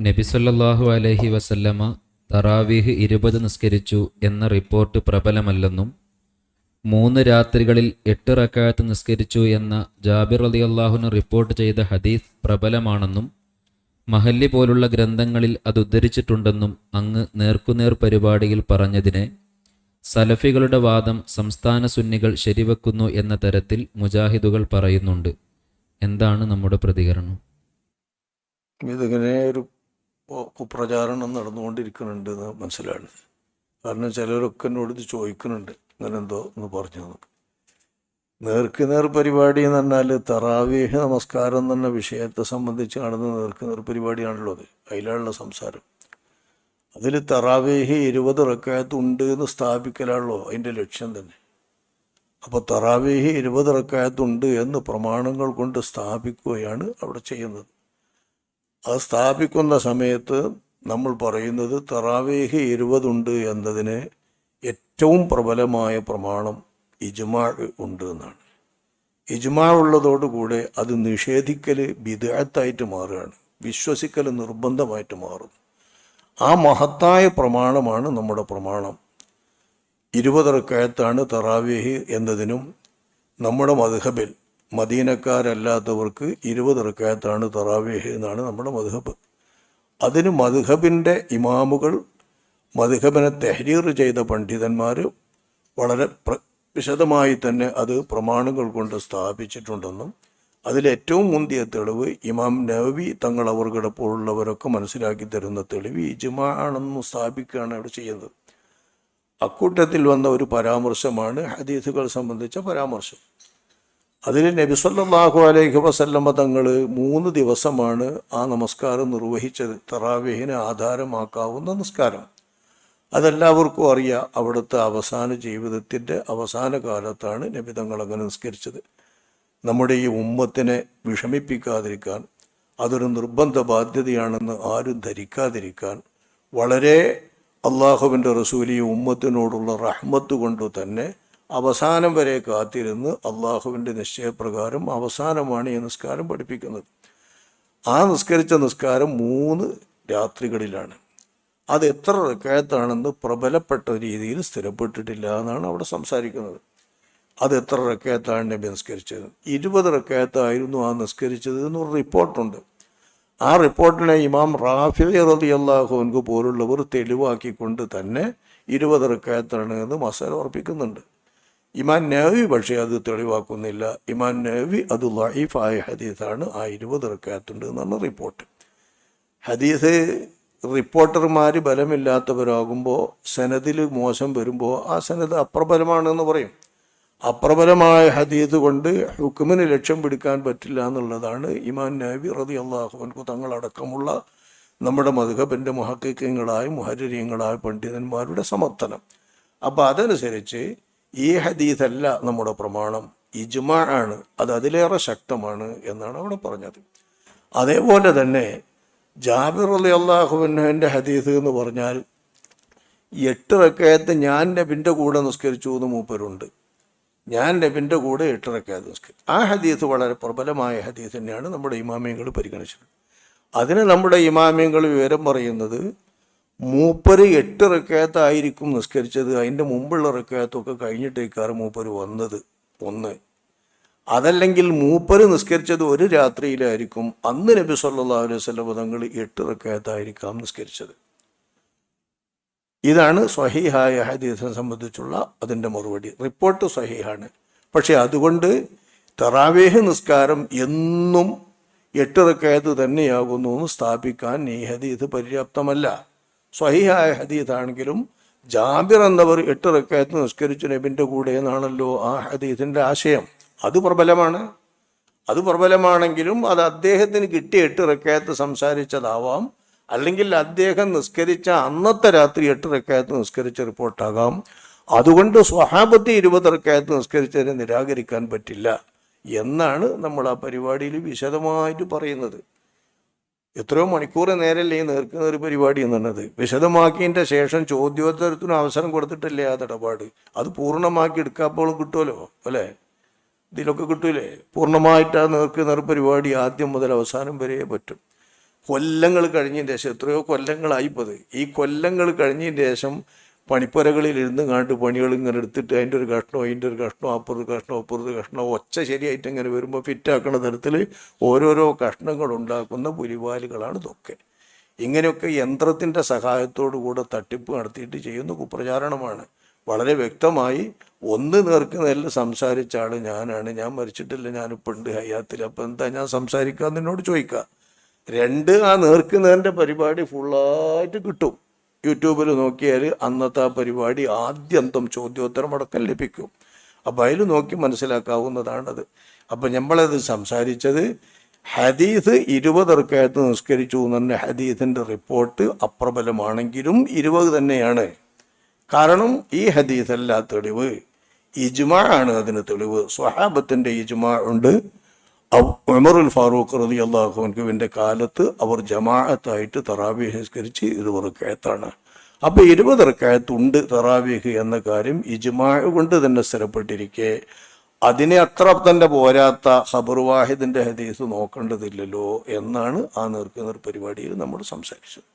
നബിസൊല്ലാഹു അലഹി വസല്ലമ തറാവീഹ് ഇരുപത് നിസ്കരിച്ചു എന്ന റിപ്പോർട്ട് പ്രബലമല്ലെന്നും മൂന്ന് രാത്രികളിൽ എട്ട് റക്കായത്ത് നിസ്കരിച്ചു എന്ന ജാബിർ അലി അള്ളാഹുന് റിപ്പോർട്ട് ചെയ്ത ഹദീസ് പ്രബലമാണെന്നും മഹല്ലി പോലുള്ള ഗ്രന്ഥങ്ങളിൽ അത് ഉദ്ധരിച്ചിട്ടുണ്ടെന്നും അങ്ങ് നേർക്കുനേർ പരിപാടിയിൽ പറഞ്ഞതിനെ സലഫികളുടെ വാദം സംസ്ഥാന സുന്നികൾ ശരിവെക്കുന്നു എന്ന തരത്തിൽ മുജാഹിദുകൾ പറയുന്നുണ്ട്. എന്താണ് നമ്മുടെ പ്രതികരണം? ഇതിങ്ങനെ ഒരു കുപ്രചാരണം നടന്നുകൊണ്ടിരിക്കുന്നുണ്ട് എന്ന് മനസ്സിലാണ്. കാരണം ചിലരൊക്കെ എന്നോട് ഇത് ചോദിക്കുന്നുണ്ട്. അങ്ങനെ എന്തോ എന്ന് പറഞ്ഞു. നമുക്ക് നേർക്ക് നേർ പരിപാടി എന്ന് പറഞ്ഞാൽ തറാവീഹ് നമസ്കാരം എന്ന വിഷയത്തെ സംബന്ധിച്ച് കാണുന്ന നേർക്ക് നേർ പരിപാടിയാണല്ലോ അത്. അതിലുള്ള സംസാരം. അതിൽ തറാവീഹ് ഇരുപത് റക്കായത്ത് ഉണ്ട് എന്ന് സ്ഥാപിക്കലാണല്ലോ അതിന്റെ ലക്ഷ്യം തന്നെ. അപ്പോൾ തറാവേഹി ഇരുപത് റക്കായത്തുണ്ട് എന്ന് പ്രമാണങ്ങൾ കൊണ്ട് സ്ഥാപിക്കുകയാണ് അവിടെ ചെയ്യുന്നത്. അത് സ്ഥാപിക്കുന്ന സമയത്ത് നമ്മൾ പറയുന്നത് തറാവേഹ് ഇരുപതുണ്ട് എന്നതിന് ഏറ്റവും പ്രബലമായ പ്രമാണം ഇജ്മാ ഉണ്ട് എന്നാണ്. ഇജ്മാ ഉള്ളതോടുകൂടെ അത് നിഷേധിക്കൽ വിദഗ്ധായിട്ട് മാറുകയാണ്. വിശ്വസിക്കൽ നിർബന്ധമായിട്ട് മാറുന്നു ആ മഹത്തായ പ്രമാണമാണ് നമ്മുടെ പ്രമാണം. ഇരുപതറക്കയത്താണ് തറാവേഹി എന്നതിനും നമ്മുടെ മധുഹബിൽ മദീനക്കാരല്ലാത്തവർക്ക് ഇരുപത് റക്കായത്താണ് തറാവേഹ് എന്നാണ് നമ്മുടെ മധുഹബ് അതിന് മധുഹബിന്റെ ഇമാമുകൾ മധുഹബിനെ തെഹരീർ ചെയ്ത പണ്ഡിതന്മാർ വളരെ വിശദമായി തന്നെ അത് പ്രമാണങ്ങൾ കൊണ്ട് സ്ഥാപിച്ചിട്ടുണ്ടെന്നും അതിലേറ്റവും മുന്തിയ തെളിവ് ഇമാം നവവി തങ്ങൾ അവർക്കിടെ പോലുള്ളവരൊക്കെ മനസ്സിലാക്കി തരുന്ന തെളിവ് ഇജ്മാ ആണെന്നും സ്ഥാപിക്കുകയാണ് അവിടെ ചെയ്യുന്നത്. അക്കൂട്ടത്തിൽ വന്ന ഒരു പരാമർശമാണ് ഹദീസുകൾ സംബന്ധിച്ച പരാമർശം. അതിൽ നബി സല്ലാഹു അലൈഹി വസല്ലമ തങ്ങൾ മൂന്ന് ദിവസമാണ് ആ നമസ്കാരം നിർവഹിച്ചത്. തറാവേഹിനെ ആധാരമാക്കാവുന്ന നമസ്കാരം അതെല്ലാവർക്കും അറിയാം. അവിടുത്തെ അവസാന ജീവിതത്തിന്റെ അവസാന കാലത്താണ് നബി തങ്ങൾ അങ്ങനെ നിസ്കരിച്ചത്. നമ്മുടെ ഈ ഉമ്മത്തിനെ വിഷമിപ്പിക്കാതിരിക്കാൻ അതൊരു നിർബന്ധ ബാധ്യതയാണെന്ന് ആരും ധരിക്കാതിരിക്കാൻ വളരെ അള്ളാഹുവിന്റെ റസൂലി ഉമ്മത്തിനോടുള്ള റഹ്മത്ത് കൊണ്ട് തന്നെ അവസാനം വരെ കാത്തിരുന്ന് അള്ളാഹുവിന്റെ നിശ്ചയപ്രകാരം അവസാനമാണ് ഈ നിസ്കാരം പഠിപ്പിക്കുന്നത്. ആ നിസ്കരിച്ച നിസ്കാരം മൂന്ന് രാത്രികളിലാണ്. അത് എത്ര റക്കായത്താണെന്ന് പ്രബലപ്പെട്ട രീതിയിൽ സ്ഥിരപ്പെട്ടിട്ടില്ല എന്നാണ് അവിടെ സംസാരിക്കുന്നത്. അത് എത്ര റക്കായത്താണ് നബി നിസ്കരിച്ചത്? ഇരുപത് റക്കായത്തായിരുന്നു ആ നിസ്കരിച്ചത് എന്നൊരു റിപ്പോർട്ടുണ്ട്. ആ റിപ്പോർട്ടിനെ ഇമാം റാഫി റതി അള്ളാഹുവിൻക്ക് പോലുള്ളവർ തെളിവാക്കിക്കൊണ്ട് തന്നെ ഇരുപത് റക്കായത്താണ് എന്ന് മസാല ഉറപ്പിക്കുന്നുണ്ട്. ഇമാൻ നേവി പക്ഷേ അത് തെളിവാക്കുന്നില്ല. ഇമാൻ നേവി അത് ലൈഫായ ഹദീസാണ്. ആ ഇരുപത് ഇറക്കാത്തുണ്ട് എന്നാണ് റിപ്പോർട്ട്. ഹദീസ് റിപ്പോർട്ടർമാർ ബലമില്ലാത്തവരാകുമ്പോൾ സനദിൽ മോശം വരുമ്പോൾ ആ സനത് അപ്രബലമാണെന്ന് പറയും. അപ്രബലമായ ഹദീത് കൊണ്ട് ഹുക്കുമിന് ലക്ഷ്യം പിടിക്കാൻ പറ്റില്ല എന്നുള്ളതാണ് ഇമാൻ നബി റതി അള്ളാഹുവൻകു തങ്ങളടക്കമുള്ള നമ്മുടെ മധുഹബിന്റെ മുഹക്കിക്കങ്ങളായ മുഹരീയങ്ങളായ പണ്ഡിതന്മാരുടെ സമർത്ഥനം. അപ്പോൾ അതനുസരിച്ച് ഈ ഹദീസല്ല നമ്മുടെ പ്രമാണം. ഇജ്മാ ആണ്. അത് അതിലേറെ ശക്തമാണ് എന്നാണ് അവിടെ പറഞ്ഞത്. അതേപോലെ തന്നെ ജാബിർ അലി അള്ളാഹുവിന്റെ ഹദീസ് എന്ന് പറഞ്ഞാൽ എട്ട് റക്കയത്ത് ഞാൻ നബിന്റെ കൂടെ നിസ്കരിച്ചു എന്ന് മൂപ്പരുണ്ട്. ഞാൻ നബിന്റെ കൂടെ എട്ട് റക്കയത്ത് നിസ്കരിച്ചു. ആ ഹദീസ് വളരെ പ്രബലമായ ഹദീസ് തന്നെയാണ് നമ്മുടെ ഇമാമിയങ്ങൾ പരിഗണിച്ചത്. അതിന് നമ്മുടെ ഇമാമിയങ്ങൾ വിവരം പറയുന്നത് മൂപ്പര് എട്ട് റക്കയത്തായിരിക്കും നിസ്കരിച്ചത്. അതിന്റെ മുമ്പുള്ള റക്കയത്തൊക്കെ കഴിഞ്ഞിട്ടേക്കാറ് മൂപ്പര് വന്നത്. ഒന്ന്. അതല്ലെങ്കിൽ മൂപ്പര് നിസ്കരിച്ചത് ഒരു രാത്രിയിലായിരിക്കും. അന്ന് നബി സല്ലാ അലൈഹി വസല്ലം തങ്ങൾ എട്ട് റക്കയത്തായിരിക്കാം നിസ്കരിച്ചത്. ഇതാണ് സ്വഹീഹായ ഹദീസിനെ സംബന്ധിച്ചുള്ള അതിന്റെ മറുപടി. റിപ്പോർട്ട് സ്വഹീഹാണ്. പക്ഷെ അതുകൊണ്ട് തറാവേഹ് നിസ്കാരം എന്നും എട്ട് റക്കയത്ത് തന്നെയാകുന്നു എന്ന് സ്ഥാപിക്കാൻ ഈ ഹദീസ് പര്യാപ്തമല്ല. സ്വഹീഹായ ഹദീതാണെങ്കിലും ജാബിർ എന്നവർ എട്ട് റക്കായത്ത് നിസ്കരിച്ചു നബിന്റെ കൂടെ എന്നാണല്ലോ ആ ഹദീതിന്റെ ആശയം. അത് പ്രബലമാണ്. അത് പ്രബലമാണെങ്കിലും അത് അദ്ദേഹത്തിന് കിട്ടിയ എട്ട് റക്കായത്ത് സംസാരിച്ചതാവാം. അല്ലെങ്കിൽ അദ്ദേഹം നിസ്കരിച്ച അന്നത്തെ രാത്രി എട്ട് റക്കായത്ത് നിസ്കരിച്ച റിപ്പോർട്ടാകാം. അതുകൊണ്ട് സ്വഹാബത്തി ഇരുപത് റക്കായത്ത് നിസ്കരിച്ചതിനെ നിരാകരിക്കാൻ പറ്റില്ല എന്നാണ് നമ്മൾ ആ പരിപാടിയിൽ വിശദമായിട്ട് പറയുന്നത്. എത്രയോ മണിക്കൂർ നേരല്ലേ ഈ നേർക്കുന്ന ഒരു പരിപാടി എന്നുള്ളത് വിശദമാക്കിയതിന്റെ ശേഷം ചോദ്യോത്തരത്തിനും അവസരം കൊടുത്തിട്ടല്ലേ ആ ഇടപാട് അത് പൂർണമാക്കി എടുക്കാപ്പോഴും കിട്ടുമല്ലോ അല്ലേ? ഇതിലൊക്കെ കിട്ടൂലേ? പൂർണമായിട്ട് ആ നേർക്കുന്ന ഒരു പരിപാടി ആദ്യം മുതൽ അവസാനം വരെ പറ്റും. കൊല്ലങ്ങൾ കഴിഞ്ഞതിന് ശേഷം എത്രയോ കൊല്ലങ്ങളായിപ്പത് ഈ കൊല്ലങ്ങൾ കഴിഞ്ഞതിന് ശേഷം പണിപ്പുരകളിൽ ഇരുന്ന് കാണ്ട് പണികൾ ഇങ്ങനെ എടുത്തിട്ട് അതിന്റെ ഒരു കഷ്ണം അതിന്റെ ഒരു കഷ്ണം അപ്പുറത്ത് കഷ്ണം അപ്പുറത്ത് കഷ്ണം ഒച്ച ശരിയായിട്ട് ഇങ്ങനെ വരുമ്പോൾ ഫിറ്റാക്കണ തരത്തിൽ ഓരോരോ കഷ്ണങ്ങൾ ഉണ്ടാക്കുന്ന പുലിവാലുകളാണ് ഇതൊക്കെ. ഇങ്ങനെയൊക്കെ യന്ത്രത്തിന്റെ സഹായത്തോടു കൂടെ തട്ടിപ്പ് നടത്തിയിട്ട് ചെയ്യുന്ന കുപ്രചാരണമാണ്. വളരെ വ്യക്തമായി ഒന്ന് നേർക്ക് നെല്ല് സംസാരിച്ച ആൾ ഞാനാണ്. ഞാൻ മരിച്ചിട്ടില്ല ഞാനിപ്പോൾ ഉണ്ട് ഹയാത്തിൽ അപ്പം എന്താ ഞാൻ സംസാരിക്കാമെന്ന് എന്നോട് ചോദിക്കുക രണ്ട് ആ നേർക്ക് നേരിന്റെ പരിപാടി ഫുള്ളായിട്ട് കിട്ടും. യൂട്യൂബിൽ നോക്കിയാൽ അന്നത്തെ ആ പരിപാടി ആദ്യന്തം ചോദ്യോത്തരം അടക്കം ലഭിക്കും. അപ്പോൾ അതിൽ നോക്കി മനസ്സിലാക്കാവുന്നതാണത്. അപ്പം നമ്മളത് സംസാരിച്ചത് ഹദീസ് ഇരുപത് ഇറക്കായത്ത് നിസ്കരിച്ചു എന്ന് പറഞ്ഞ ഹദീസിന്റെ റിപ്പോർട്ട് അപ്രബലമാണെങ്കിലും ഇരുപത് തന്നെയാണ്. കാരണം ഈ ഹദീസല്ല തെളിവ്. ഇജ്മാ ആണ് അതിന് തെളിവ്. സ്വഹാബത്തിന്റെ ഇജ്മാ ഉണ്ട്. ഉമറുൽ ഫാറൂഖ് റതി അള്ളാഹുവിന്റെ കാലത്ത് അവർ ജമാഅത്തായിട്ട് തറാവീഹ് നിസ്കരിച്ച് ഇരുപത് റക്കയത്താണ്. അപ്പോൾ ഇരുപത് ഇറക്കായത്തുണ്ട് തറാവീഹ് എന്ന കാര്യം ഇജ്മാ കൊണ്ട് തന്നെ സ്ഥിരപ്പെട്ടിരിക്കെ. അതിനെ അത്ര തന്നെ പോരാത്ത ഖബർ വാഹിദിന്റെ ഹദീസ് നോക്കേണ്ടതില്ലല്ലോ എന്നാണ് ആ നേർക്കുനേർ പരിപാടിയിൽ നമ്മൾ സംസാരിച്ചത്.